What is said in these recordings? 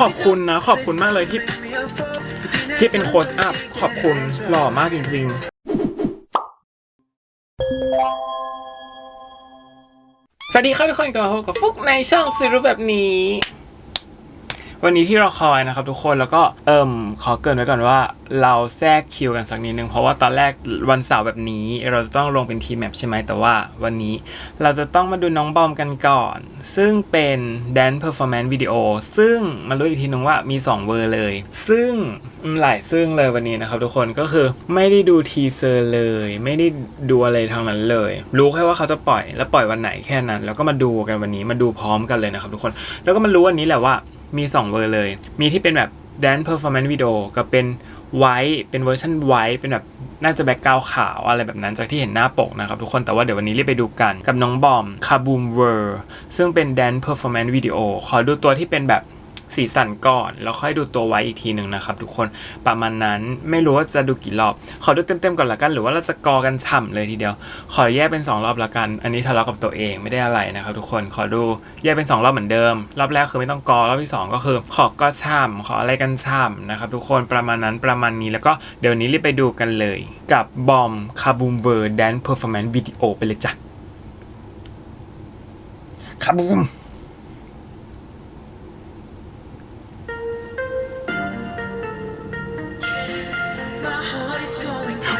ขอบคุณนะ ขอบคุณมากเลยที่ ที่เป็นโค้ชอัพ ขอบคุณหล่อมากจริงๆสวัสดีครับทุกคนกลับมาพบกับฟุกในช่องซีรู้แบบนี้ วันนี้ที่เราคอยนะครับทุกคนแล้วก็เอิ่มขอเกินไว้ก่อนว่า เราแทรกคิวกันสักนิดนึง เพราะว่าตอนแรกวันเสาร์แบบนี้ เราจะต้องลงเป็นทีมแมปใช่ไหมแต่ว่าวันนี้เราจะต้องมาดูน้องบอมกันก่อน ซึ่งเป็น Dance Performance Video ซึ่งมารู้อีกทีนึงว่ามี 2 เวอร์เลย ซึ่งหลายซึ่งเลยวันนี้นะครับทุกคนก็คือไม่ได้ดูทีเซอร์เลย ไม่ได้ดูอะไรทางนั้นเลย รู้แค่ว่าเขาจะปล่อยแล้วปล่อยวันไหนแค่นั้น แล้วก็มาดูกันวันนี้มาดูพร้อมกันเลยนะครับทุกคน แล้วก็มารู้วันนี้แหละว่า มี2เวอร์เลย มีที่เป็นแบบ Dance Performance Video กับเป็นไวท์เป็นเวอร์ชันไวท์เป็นแบบน่าจะแบ็กกราวขาวอะไรแบบนั้นจากที่เห็นหน้าปกนะครับทุกคนแต่ว่าเดี๋ยววันนี้รีบไปดูกันกับน้องบอมคาบูมเวอร์ซึ่งเป็นแดนเพอร์ฟอร์แมนซ์วิดีโอขอดูตัวที่เป็นแบบ สีสันก่อน แล้วค่อยดูตัวไว้อีกทีหนึ่งนะครับ ทุกคนประมาณนั้นไม่รู้ว่าจะดูกี่รอบ ขอดูเต็มๆก่อนละกัน หรือว่าเราจะกอกันฉ่ำเลยทีเดียว ขอแยกเป็น 2 รอบละกัน อันนี้ทะเลาะกับตัวเองไม่ได้อะไรนะครับ ทุกคนขอดูแยกเป็น 2 รอบเหมือนเดิม รอบแรกคือไม่ต้องกอรอบที่ 2 ก็คือ ขอก็ฉ่ำขออะไรกันฉ่ำนะครับทุกคนประมาณนั้นประมาณนี้แล้วก็เดี๋ยวนี้รีบไปดูกันเลย กับบอมคาบูมเวอร์แดนเพอร์ฟอร์แมนซ์วิดีโอไปเลยจ้ะคาบูม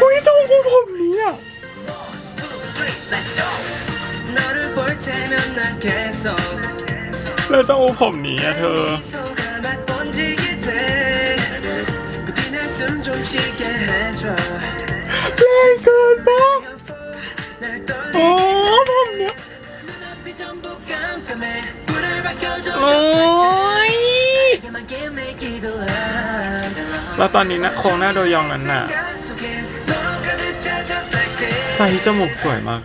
อุ้ยทรงผมผมนี้อะ แล้วทรงผมนี้อะเธอ 레이슨 봐. 어, 봄이 야. 어 이. แล้วตอนนี้นะโครงหน้าโดยองนั้นน่ะใส่จมูกสวยมาก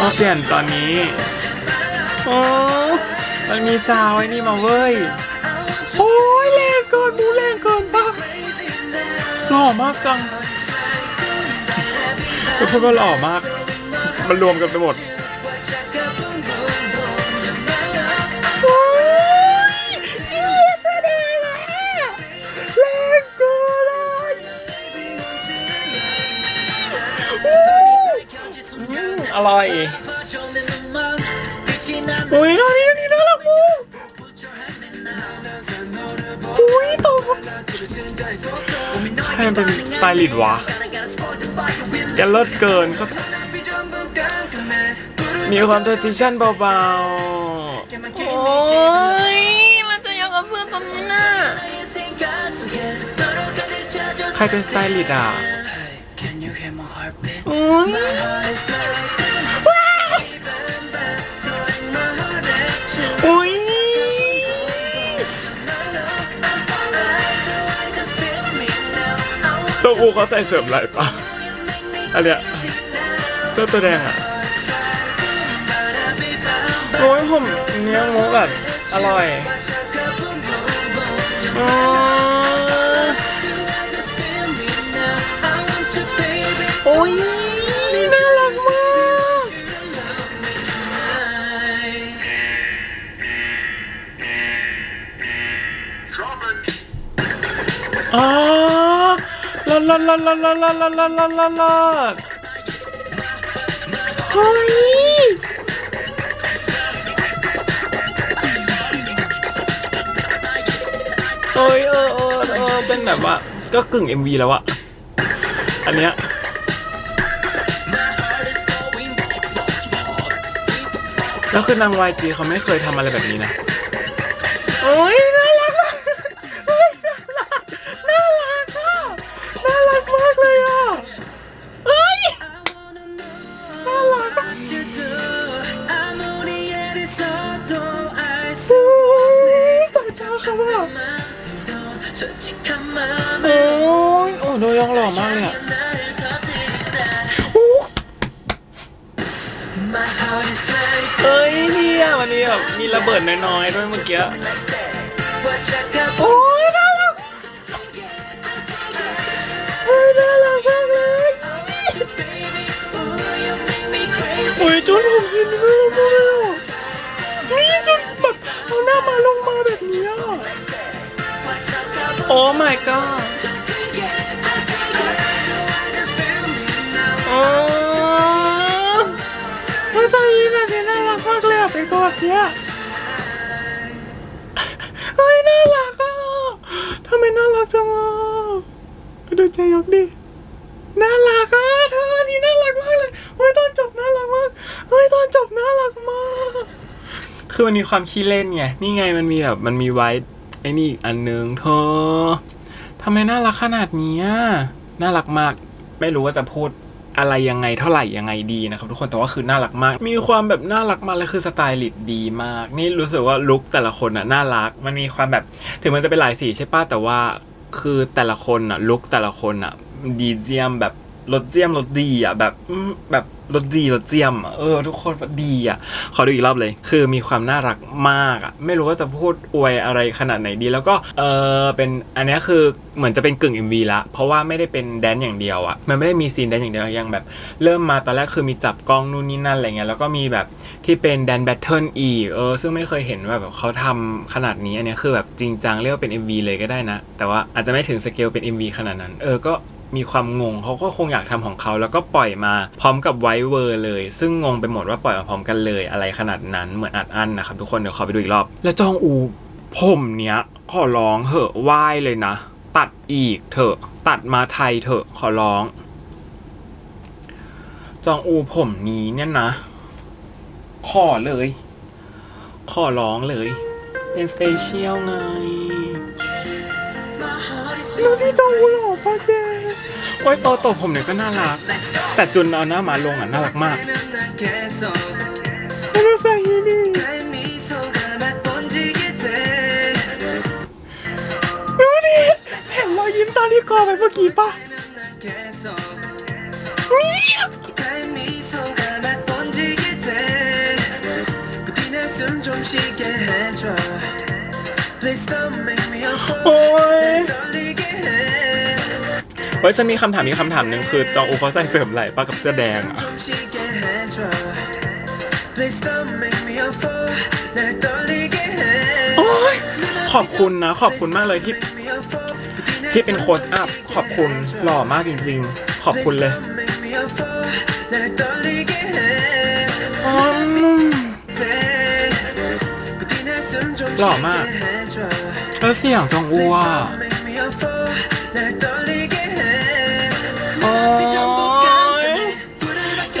มาเปลี่ยนตอนนี้โอ้มันมีซาวไอ้นี่มาเว้ย โอ้ยแรงเกินมูแรงเกินปะหล่อมากจังจะพูดก็หล่อมาก มันรวมกันไปหมด ร่อย อุ้ยตอนนี้อันนี้น่ารักมากอุ้ยโตใครเป็นสไตลิสต์วะแกเลิศเกินก็มีความเทสซิชั่นเบาๆ โอ้ยมันจะยังกับเพื่อนตรงนี้น่ะใครเป็นสไตลิสต์อะ Can you hear my heartbeat? อุ้ย now. I want ตัวอูเขาใส่เสริมอะไรปะอันเนี้ยเสื้อตัวแดงอะโอ้ยผมเนี้ยมุกแบบอร่อยอ๋อ just feel me now. I want you, baby. โอ้ยน่ารักมาก Tonight. อ๋อ ลาลาลาลาลาลาลาลาลาลาลาเฮ้ยเอ้ยเออเออเออเป็นแบบว่า ก็กึ่ง MV แล้วอะอันเนี้ยแล้วคือนาง YG เขาไม่เคยทำอะไรแบบนี้นะโอ้ย เยอะโอ้ยน่ารักโอ้ยน่ารักมากเลยโอ้ยจนผมชินมากเลยนี่จนแบบเอาหน้ามาลงมาแบบนี้อะโอ้ my god โอ้ยตอนนี้แบบนี้น่ารักมากเลยอะเป็นตัวเสีย จังอะดูใจยกดิน่ารักอะเธอนี่น่ารักมากเลยเฮ้ยตอนจบน่ารักมากเฮ้ยตอนจบน่ารักมาก คือมันมีความขี้เล่นไงนี่ไงมันมีแบบมันมีไว้ไอ้นี่อีกอันนึงเธอทำไมน่ารักขนาดเนี้ยน่ารักมากไม่รู้ว่าจะพูดอะไรยังไงเท่าไหร่ยังไงดีนะครับทุกคนแต่ว่าคือน่ารักมาก มีความแบบน่ารักมากและคือสไตลิสต์ดีมาก นี่รู้สึกว่าลุคแต่ละคนอะน่ารัก มันมีความแบบถึงมันจะเป็นหลายสีใช่ป่ะแต่ว่า คือแต่ละคนอะลุกแต่ละคนอะ ดีเจียมแบบรถเจียมรถดีอะแบบแบบ รสดีรสเจียมอะเออ ทุกคนดีอะ ขอดูอีกรอบเลย คือมีความน่ารักมากอะ ไม่รู้ว่าจะพูดอวยอะไรขนาดไหนดี แล้วก็เออเป็นอันนี้คือเหมือนจะเป็นกึ่ง MV ละ เพราะว่าไม่ได้เป็นแดนอย่างเดียวอะ มันไม่ได้มีซีนแดนอย่างเดียวยังแบบ เริ่มมาตอนแรกคือมีจับกล้องนู่นนี่นั่นอะไรเงี้ยแล้วก็มีแบบที่เป็นแดนแบทเทิลอีกเออซึ่งไม่เคยเห็นว่าแบบเขาทำขนาดนี้อันนี้คือแบบจริงจังเรียกว่าเป็น MV เลยก็ได้นะ แต่ว่าอาจจะไม่ถึงสเกลเป็น MV ขนาดนั้น เออก็ มีความงงเขาก็คงอยากทำของเขาแล้วก็ปล่อยมาพร้อมกับไวเวอร์เลย ซึ่งงงไปหมดว่าปล่อยมาพร้อมกันเลยอะไรขนาดนั้นเหมือนอัดอั้นนะครับทุกคนเดี๋ยวขอไปดูอีกรอบ แล้วจองอูผมเนี้ยขอร้องเหอะไหว้เลยนะ ตัดอีกเถอะตัดมาไทยเถอะขอร้อง จองอูผมนี้เนี่ยนะ ขอเลย ขอร้องเลย เป็นสเปเชียลไง แล้วพี่จองอูหล่อปะแกโอ้ยโตโตผมเนี่ยก็น่ารัก แต่จุนเอาหน้ามาลงอะน่ารักมากไม่รู้ใส่ฮีนี่ดูดิเห็นรอยยิ้มตอนที่กอไปเมื่อกี้ปะนี่โอ้ย เฮ้ยฉันมีคำถามมีคำถามหนึ่งคือจองอูเขาใส่เสริมไหล่ปะกับเสื้อแดงอะโอ้ยขอบคุณนะ ขอบคุณมากเลยที่ ที่เป็นโค้ชอัพขอบคุณหล่อมากจริง ๆ ขอบคุณเลยหล่อมากแล้วเสียงจองอูอะ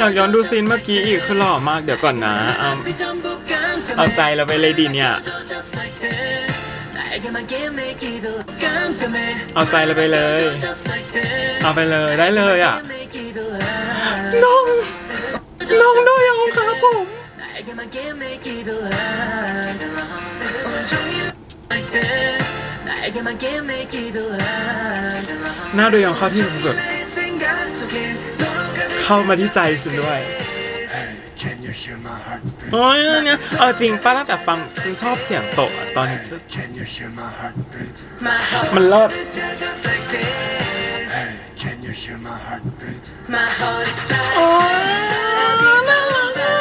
อยากย้อนดูซีนเมื่อกี้อีกคือหล่อมากเดี๋ยวก่อนนะเอาเอาใจเราไปเลยดีเนี่ย เอาใจเราไปเลย เอาไปเลยได้เลยอะน้องน้องด้วยยังครับผมหน้าดูยังเข้าที่สุด เข้ามาที่ใจสุดด้วย Can you hear my heartbeat? โอ้ยเนี่ยเอาจริงป้าตั้งแต่ฟังคือชอบเสียงโตะอะตอนนี้ Can you hear my heartbeat? มันเลิศ Hey, can you hear my heartbeat? โอ้ยน่ารักอะ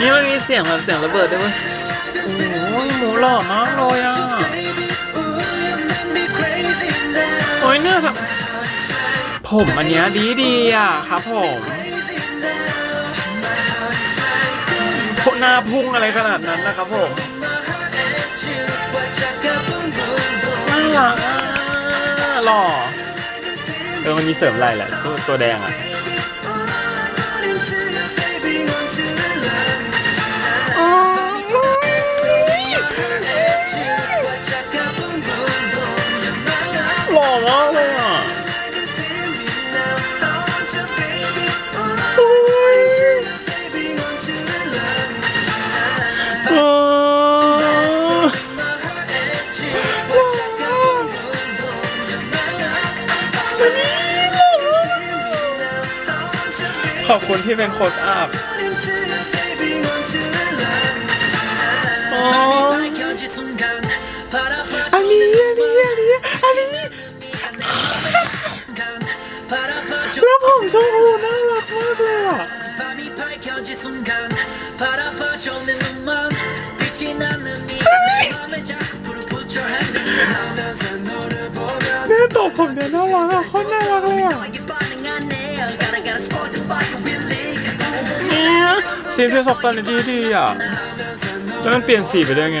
นี่มันมีเสียงแบบเสียงระเบิดด้วยเวยโอ้ยหมูหล่อมากเลยอะ ผมอันเนี้ยดีดีอะครับผมพวกหน้าพุ่งอะไรขนาดนั้นนะครับผมน่ารักอะหล่อเออมันมีเสริมไหล่แหละตัวตัวแดงอะ ที่เป็นโค้อัพอันนี้อันนี้อันนี้อันนี้แล้วผมชอบหน่ารักมากเลยอะแม่ตอบผมเนี่ยน่ารักอะคนน่ารักเลยอะ ซีนเพศสอบตอนนี้ดีดีอะแล้วมันเปลี่ยนสีไปได้ไง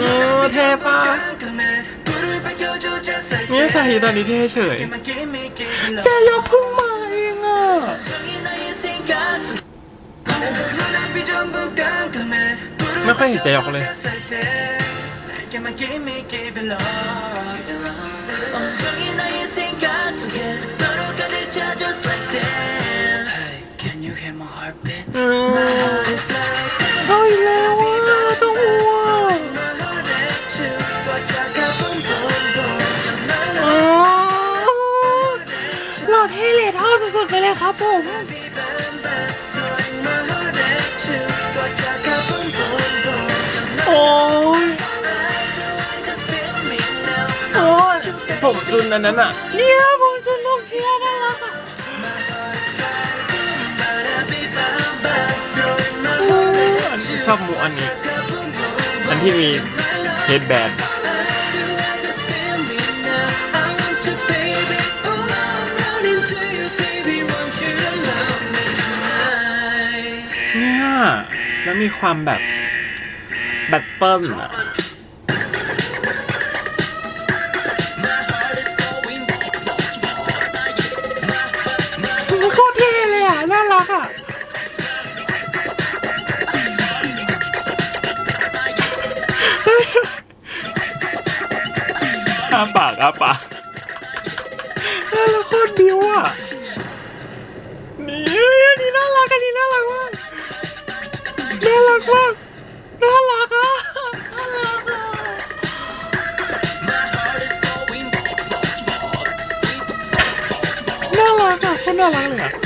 เออเท่ปะเนี่ยสาฮีตอนนี้เท่เฉยจยกพุ่งมาเองอะไม่ค่อยเห็นใจยกเลย อาอีแล้วจ้าหัวอ๋อหลอเเลยเท่าสุดไปเลยครับผมโอ้ยโอ้ยผมจุนอันนั้นอะ เนี่ยผ ชอบมูอันนี้อันที่มีเฮดแบนเนี่ยแล้วมีความแบบแบตเติ้ลอะ อ้าปากอ้าปากน่ารักโคตรบิวอะนี่อันนี้น่ารักอันนี้น่ารักมากน่ารักมากน่ารักอะน่ารักอะน่ารักอะคนน่ารักเลยอะ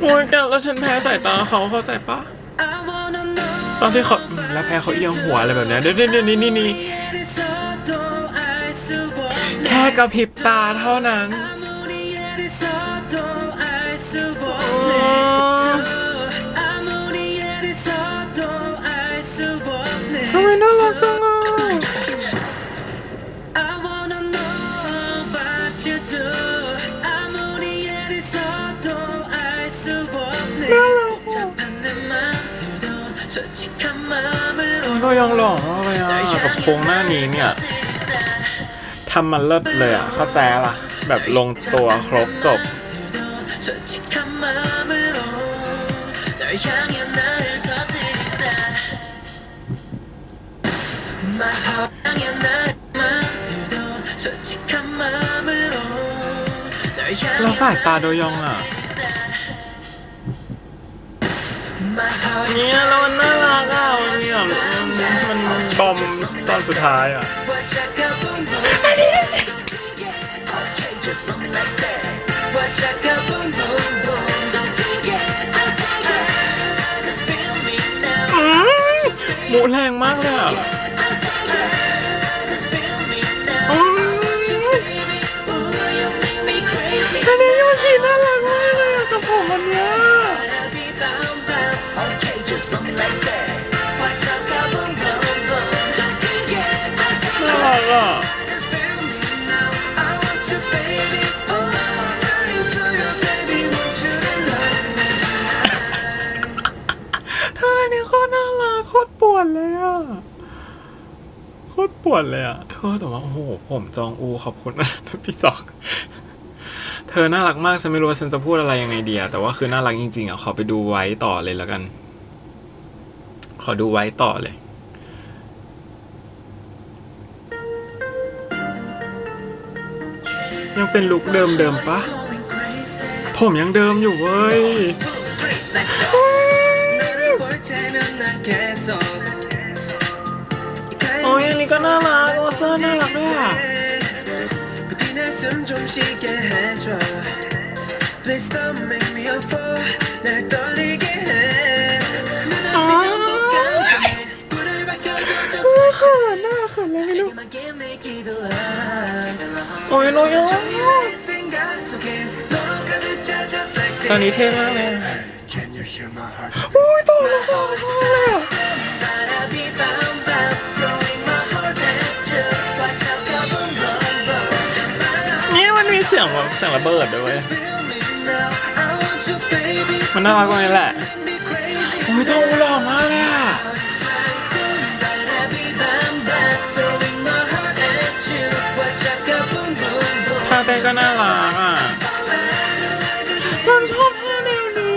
โอ้ยแกแล้วฉันแพ้สายตาเขาเขาใส่ปะตอนที่เขาแล้วแพ้เขาเอียงหัวอะไรแบบนี้เดี๋ยวเดี๋ยวเดี๋ยวนี่นี่นี่แค่กระพริบตาเท่านั้น ยังหลงเอาไปอะกับโครงหน้านี้เนี่ยทำมันเลิศเลยอะเข้าใจล่ะ แบบลงตัวครบจบเราสายตาโดยยองอะเนี่ยเรามันน่ารักอะมันี่ย มันบอมตอนสุดท้ายอะ What you got, boom, boom. Okay, just love me like that. What you got, boom, boom, boom. Don't think it, I say it. Just feel me now. อืมหมูแรงมากเลยอะ เธอเนี่ยโคตรน่ารักโคตรปวนเลยอะโคตรปวนเลยอะเธอแต่ว่าโอ้โหผมจองอูขอบคุณนะพี่ซอกเธอน่ารักมากฉันไม่รู้ว่าฉันจะพูดอะไรยังไงเดีอะแต่ว่าคือน่ารักจริงๆอะขอไปดูไว้ต่อเลยแล้วกัน ขอดูไว้ต่อเลย ยังเป็นลุคเดิมๆปะ Going crazy. ผมยังเดิมอยู่เว้ย Let's go. 너를 볼 때면 난 계속 이 โอ้ ยอันนี้ก็น่ารักโอเซอร์น่ารักด้วยอ่ะ 부디 날숨좀 쉬게 해줘 Please don't make me a fool 날 떨리게 해 눈을 전부 깜깜해 ยลูกโอ้ยลูกตอนนี้เท่มากเลยโอ้ยตกแล้วตกแล้วนี่มันมีเสียงเสียงระเบิดด้วยมันน่ารักตรงรแหละโอ้ยต้องหล่อมากเลย ต้ก็น่ารักอะฉันชอบท่แนวนี้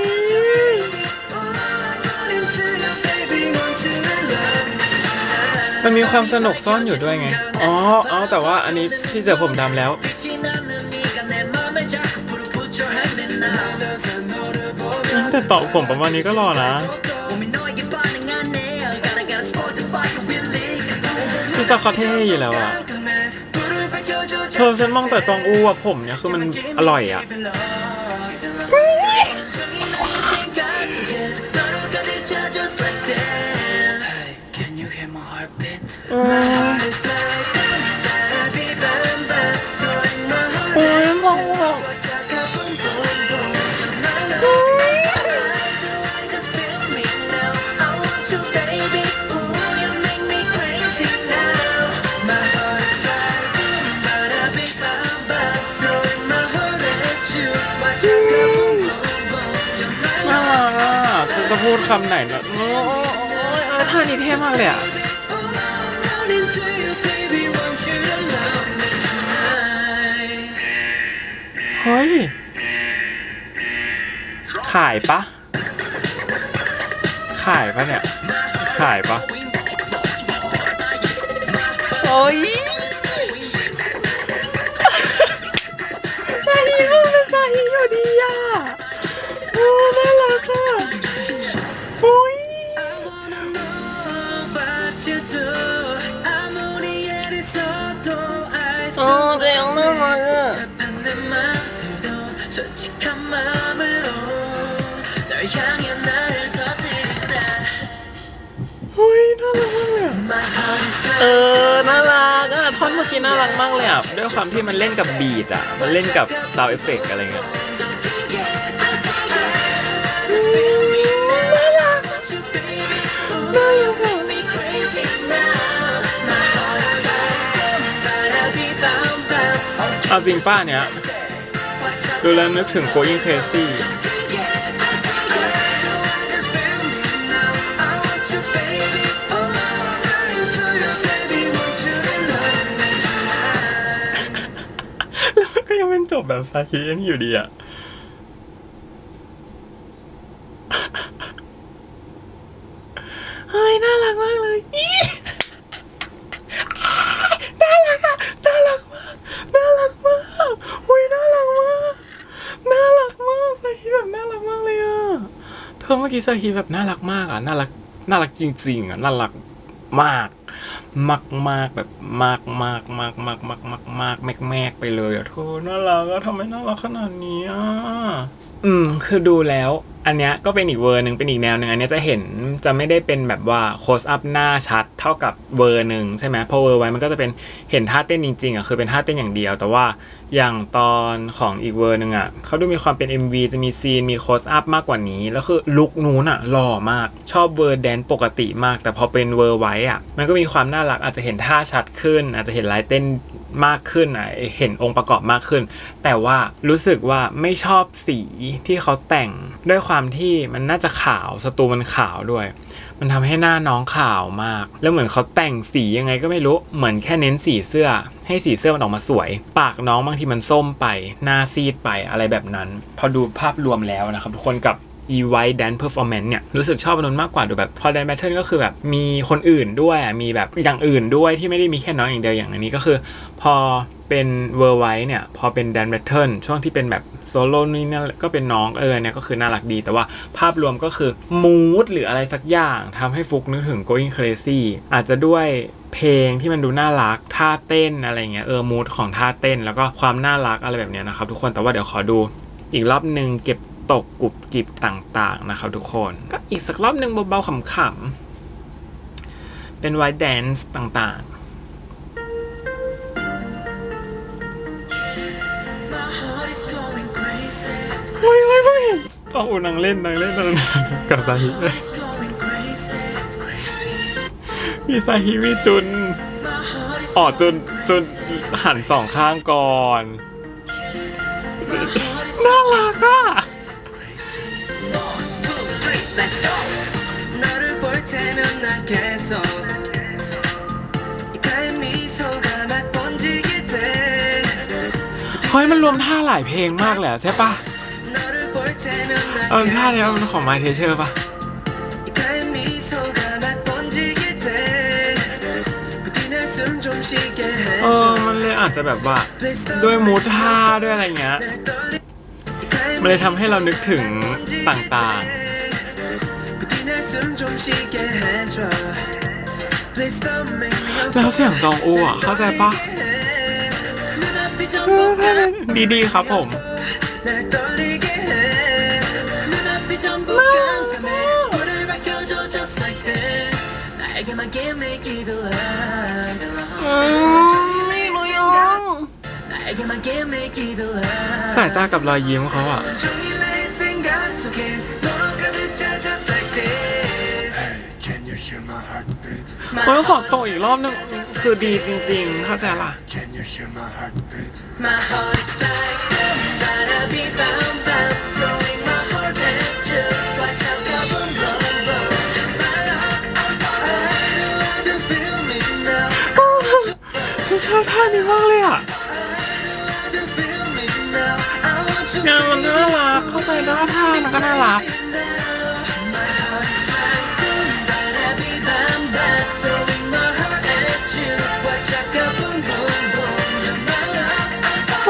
มันมีความสนุกซ่อนอยู่ด้วยไง อ๋อ เอาแต่ว่าอันนี้ที่เจอผมดำแล้ว แต่ต่อผมประมาณนี้ก็รอนะพี่ซกคาเท่อยู่แล้วอะ เธอฉันมองแต่จองอูอะผมเนี่ยคือมันอร่อยอะ Give it คำไหนนะโอ้ยเออท่านี้เท่มากเลยอะเฮ้ย ขายปะ ขายปะเนี่ย ขายปะโอ้ย 솔직한 마음으로 널 향해 나를 터뜨린다 เฮ้ยน่ารักมากเลยอ่ะ My heart is เอ like อ น่ารักอ่ะท่อนเมื่อกี้น่ารักมากเลยอ่ะ ด้วยความที่มันเล่นกับบีทอ่ะ มันเล่นกับซาวเอฟเฟกอะไรเงี้ย Just feel me now I want you baby Ooh you make me crazy now My heart is like 바람이 밤밤 เอาจริงป้าเนี้ย Watch out ดูแล้วนึกถึงโคอิงเพซี่แล้วมันก็ยังเป็นจบแบบซาฮิอยู่ดีอะ เฮ้ย น่ารักมากเลยอี๋น่ารักอะ น่ารักมาก น่ารักมากอุ้ยน่ารักมาก น่ารักมากซาฮีแบบน่ารักมากเลยอะ เธอเมื่อกี้ซาฮีแบบน่ารักมากอะน่ารักน่ารักจริงๆอะน่ารักมากมากมากแบบมากมากมากมากมากมากมากแมกแมกไปเลยอะเธอน่ารักอะทำไมน่ารักขนาดนี้อะอืม คือดูแล้ว อันเนี้ยก็เป็นอีกเวอร์หนึ่งเป็นอีกแนวหนึ่งอันเนี้ยจะเห็นจะไม่ได้เป็นแบบว่าโคสอัพหน้าชัดเท่ากับเวอร์หนึ่งใช่ไหมเพอเวอร์ไว้มันก็จะเป็นเห็นท่าเต้นจริงๆอะคือเป็นท่าเต้นอย่างเดียว แต่ว่าอย่างตอนของอีกเวอร์หนึ่งอะเขาดูมีความเป็น MV จะมีซีนมีโคสอัพมากกว่านี้ แล้วคือลุคนู้นอะหล่อมากชอบเวอร์แดนปกติมาก แต่พอเป็นเวอร์ไว้อะมันก็มีความน่ารักอาจจะเห็นท่าชัดขึ้น อาจจะเห็นลายเต้นมากขึ้นอะเห็นองค์ประกอบมากขึ้น แต่ว่ารู้สึกว่าไม่ชอบสีที่เขาแต่งด้วยความที่มันน่าจะขาวสตูมันขาวด้วย มันทำให้หน้าน้องขาวมาก แล้วเหมือนเขาแต่งสียังไงก็ไม่รู้เหมือนแค่เน้นสีเสื้อ ให้สีเสื้อมันออกมาสวย ปากน้องบางทีมันส้มไป หน้าซีดไปอะไรแบบนั้น พอดูภาพรวมแล้วนะครับทุกคนกับ e white dance performance เนี่ย รู้สึกชอบอันนนมากกว่าดูแบบพอ dance battle ก็คือแบบมีคนอื่นด้วยมีแบบอย่างอื่นด้วยที่ไม่ได้มีแค่น้องอย่างเดียวอย่างอันนี้ก็คือ พอ เป็นเวอร์ไวเนี่ยพอเป็น dance battle ช่วงที่เป็นแบบโซโล่นี่นั่นก็เป็นน้องเออเนี่ยก็คือน่ารักดีแต่ว่าภาพรวมก็คือมูดหรืออะไรสักอย่างทำให้ฟุกนึกถึง going crazy อาจจะด้วยเพลงที่มันดูน่ารักท่าเต้นอะไรเงี้ยเออมูดของท่าเต้น แล้วก็ความน่ารักอะไรแบบเนี้ยนะครับทุกคนแต่ว่าเดี๋ยวขอดูอีกรอบหนึ่งเก็บตกกรุบกริบต่างๆนะครับทุกคนก็อีกสักรอบหนึ่งเบาๆขำๆเป็นไวท์แดนซ์ต่างๆ ต้อ้นางเล่นนางเล่นนางกับซาฮิมีซาฮิมีจุนอ๋อจุนจุนหันสองข้างก่อนน่ารักอะเฮ้ยมันรวมท่าหลายเพลงมากแหละใช่ปะ เออท่าเนี้ยมันของมาเทเชอร์ป่ะเออมันเลยอาจจะแบบว่า ด้วยมูท่าด้วยอะไรเงี้ย มันเลยทำให้เรานึกถึงต่างๆ แล้วเสียงจองโออะเข้าใจปะดีดีครับผม สายตากับรอยยิ้มเขาอะโอ้ยขอตกอีกรอบนึงคือดีจริงๆ เข้าใจล่ะ Can า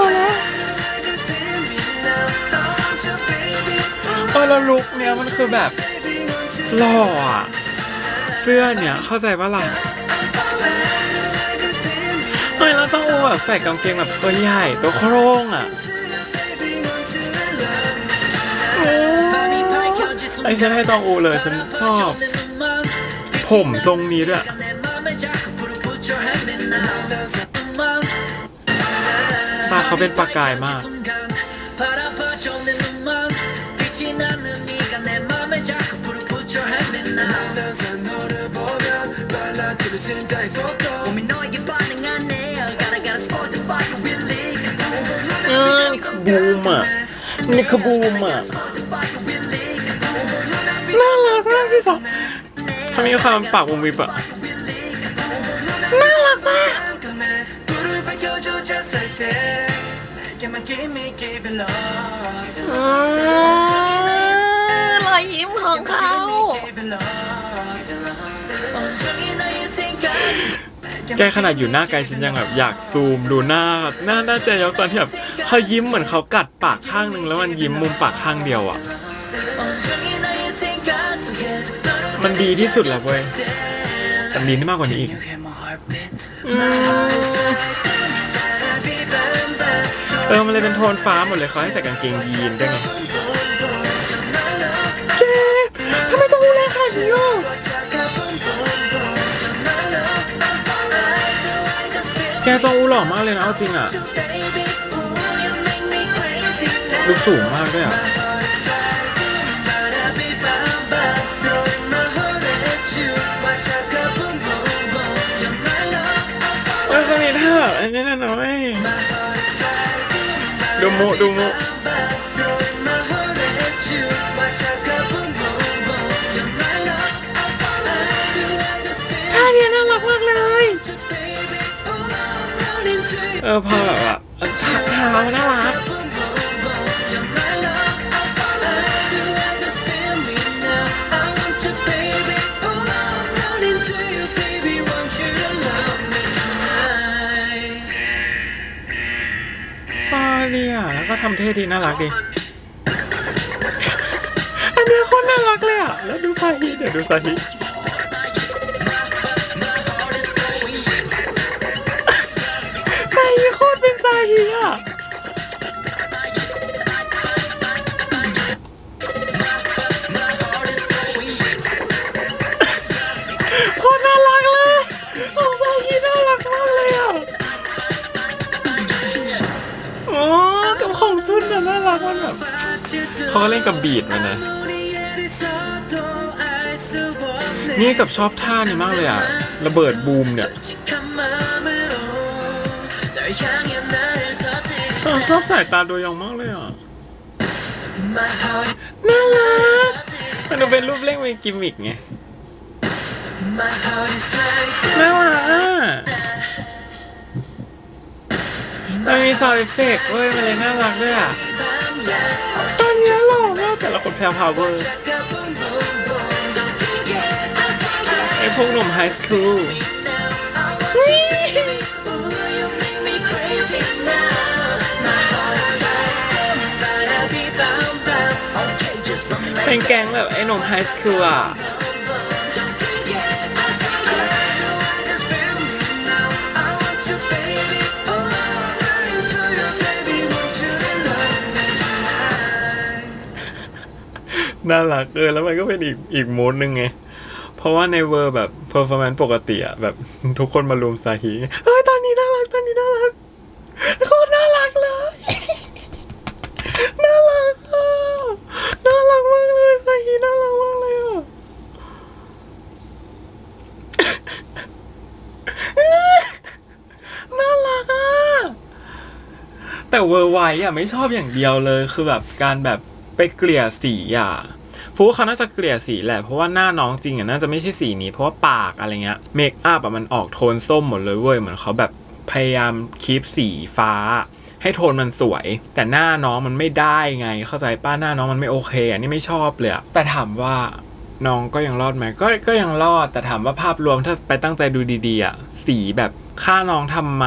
อแล้ว I just feel me now. I want you, baby. เออแล้วลุคเนี้ยมันคือแบบหล่ออะเสื้อเนี่ยเข้าใจปะล่ะ Just feel me. เฮ้ยแล้วต้องอูแบบใส่กางเกงแบบตัวใหญ่ตัวโครงอะ ไอ้ฉันให้ตองอูเลยฉันชอบ ผมทรงนี้ด้วยตาเขาเป็นประกายมากเออนี่คือบูมอะ นี่คือบูมอะน่า ด้วยซ้เขามีความปากวงวิบอะน่ารักมากรอยยิ้มของเขาแกขนาดอยู่หน้าไกลฉันยังแบบอยากซูมดูหน้าหน้าหน้าเจยอกตอนที่แบบเขายิ้มเหมือนเขากัดปากข้างนึงแล้วมันยิ้มมุมปากข้างเดียวอะ มันดีที่สุดแล้วเว้ยแต่มีได้มากกว่านี้อีก hear my heartbeat เออ มันเลยเป็นโทนฟ้าหมดเลยเขาให้ใส่กางเกงยีนด้วยไงแกทำไมต้องดูแลขนาดนี้อะแกจองอูหล่อมากเลยนะ เอาจริงอะดูสูงมากด้วยอะ ดูมุดูมุท่าเนี้ยน่ารักมากเลย เออพอแบบว่าเท้าน่ารัก ทำเท่ดีน่ารักดี อันนี้โคนน่ารักเลยอะ แล้วดูซาฮิเดี๋ยวดูซาฮิ เขาก็เล่นกับบีดมันนะ นี่กับชอบท่านี้มากเลยอะ ระเบิดบูมเนี่ยเออชอบสายตาโดยองมากเลยอะ น่ารักมันเป็นรูปเล่นเป็นกิมมิกไง น่ารัก มันมีซาวด์เอฟเฟกต์เว้ยมันเลยน่ารักด้วยอะตอนนี้หล่อมากแต่ละคนแพรวพาวเวอร์ไอพวกหนุ่มไฮสคูลเป็นแก๊งแบบไอ้หนุ่มไฮสคูลอะ น่ารักเออแล้วมันก็เป็นอีกอีกมูดหนึ่งไง เพราะว่าในเวอร์แบบเพอร์ฟอร์แมนซ์ปกติอะแบบทุกคนมารวมซาฮีเฮ้ยตอนนี้น่ารักตอนนี้น่ารักโคตรน่ารักเลย น่ารักอะน่ารักมากเลยซาฮีน่ารักมากเลยอะน่ารักอะแต่เวอร์ไวอะไม่ชอบอย่างเดียวเลยคือแบบการแบบ ไปเกลี่ยสีอะฟูเขาน่าจะเกลี่ยสีแหละ เพราะว่าหน้าน้องจริงอะน่าจะไม่ใช่สีนี้ เพราะว่าปากอะไรเงี้ยเมคอัพอะมันออกโทนส้มหมดเลยเว้ย เหมือนเขาแบบพยายามคีปสีฟ้า ให้โทนมันสวย แต่หน้าน้องมันไม่ได้ไง เข้าใจป้าหน้าน้องมันไม่โอเคอะนี่ไม่ชอบเลยแต่ถามว่าน้องก็ยังรอดไหมก็ก็ยังรอดแต่ถามว่าภาพรวมถ้าไปตั้งใจดูดีๆอะสีแบบฆ่าน้องทำไม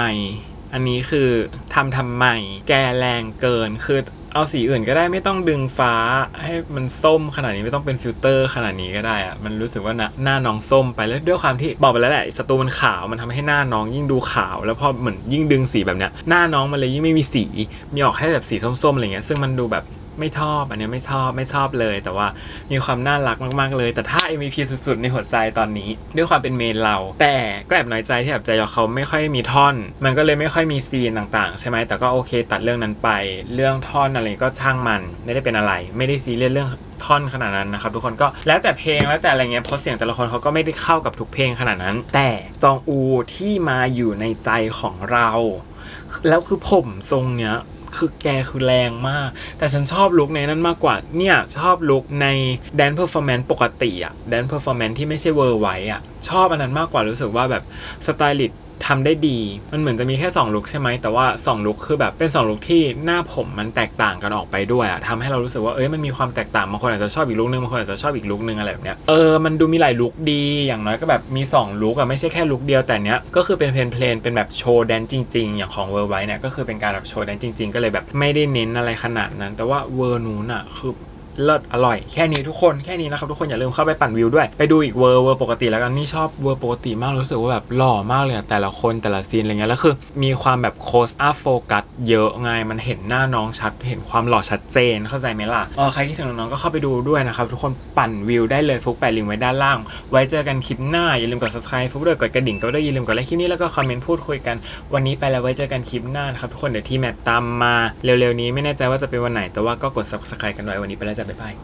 อันนี้คือทำทำไม แกแรงเกินคือ เอาสีอื่นก็ได้ไม่ต้องดึงฟ้าให้มันส้มขนาดนี้ไม่ต้องเป็นฟิลเตอร์ขนาดนี้ก็ได้อะมันรู้สึกว่าหน้าหน้องส้มไปแล้วด้วยความที่บอกไปแล้วแหละสตูมันขาวมันทำให้หน้าน้องยิ่งดูขาว แล้วพอเหมือนยิ่งดึงสีแบบเนี้ยหน้าน้องมันเลยยิ่งไม่มีสีมีออกแค่แบบสีส้มๆอะไรเงี้ยซึ่งมันดูแบบ ไม่ชอบ อันนี้ไม่ชอบไม่ชอบเลย แต่ว่ามีความน่ารักมากๆเลย แต่ถ้า MVP สุดๆ ในหัวใจตอนนี้ ด้วยความเป็นเมนเรา แต่ก็แอบน้อยใจที่แบบใจยอเขาไม่ค่อยมีท่อน มันก็เลยไม่ค่อยมีซีนต่างๆ ใช่ไหมแต่ก็โอเคตัดเรื่องนั้นไป เรื่องท่อนอะไรก็ช่างมันไม่ได้เป็นอะไร ไม่ได้ซีเรียสเรื่องท่อนขนาดนั้นนะครับทุกคนก็แล้วแต่เพลงแล้วแต่อะไรเงี้ยเพราะเสียงแต่ละคนเขาก็ไม่ได้เข้ากับทุกเพลงขนาดนั้น แต่จองอูที่มาอยู่ในใจของเรา แล้วคือผมทรงเนี้ย คือแกคือแรงมาก แต่ฉันชอบลุคในนั้นมากกว่า เนี่ย ชอบลุคในแดนเพอร์ฟอร์แมนซ์ปกติอะแดนเพอร์ฟอร์แมนซ์ที่ไม่ใช่เวอร์ไวอะชอบอันนั้นมากกว่ารู้สึกว่าแบบสไตลิสต์ ทำได้ดี มันเหมือนจะมีแค่ 2 ลุคใช่ไหม แต่ว่า 2 ลุคคือแบบเป็น 2 ลุคที่หน้าผมมันแตกต่างกันออกไปด้วยอะทำให้เรารู้สึกว่า เอ้ย มันมีความแตกต่าง บางคนอาจจะชอบอีกลุคนึง บางคนอาจจะชอบอีกลุคนึงอะไรแบบเนี้ย เออ มันดูมีหลายลุคดี อย่างน้อยก็แบบมี 2 ลุคอะไม่ใช่แค่ลุคเดียว แต่เนี้ยก็คือเป็นเพลนเพลนเป็นแบบโชว์แดนจริง ๆ อย่างของเวอร์ไวเนี่ย ก็คือเป็นการแบบโชว์แดนจริง ๆ ก็เลยแบบไม่ได้เน้นอะไรขนาดนั้น แต่ว่าเวอร์นูนอะคือ เลิศอร่อยแค่นี้ทุกคนแค่นี้นะครับทุกคนอย่าลืมเข้าไปปั่นวิวด้วย ไปดูอีกเวอร์เวอร์ปกติแล้วกันนี่ชอบเวอร์ปกติมากรู้สึกว่าแบบหล่อมากเลยแต่ละคนแต่ละซีนอะไรเงี้ยแล้วคือ มีความแบบโคสอัพโฟกัสเยอะไงมันเห็นหน้าน้องชัด เห็นความหล่อชัดเจนเข้าใจไหมล่ะเออใครคิดถึงน้องก็เข้าไปดูด้วยนะครับทุกคนปั่นวิวได้เลยฟุกแปะลิงก์ไว้ด้านล่าง ไว้เจอกันคลิปหน้าอย่าลืมกด subscribe ฟุกด้วยกดกระดิ่งก็ได้อย่าลืมกดไลค์คลิปนี้แล้วก็คอมเมนต์พูดคุยกันวันนี้ไปแล้วไว้เจอกันคลิปหน้านะครับทุกคนเดี๋ยวทีแมปตามมาเร็วๆนี้ไม่แน่ใจว่าจะเป็นวันไหนแต่ว่าก็กด subscribe กันไว้วันนี้ไปแล้วจ้ะบ๊ายบาย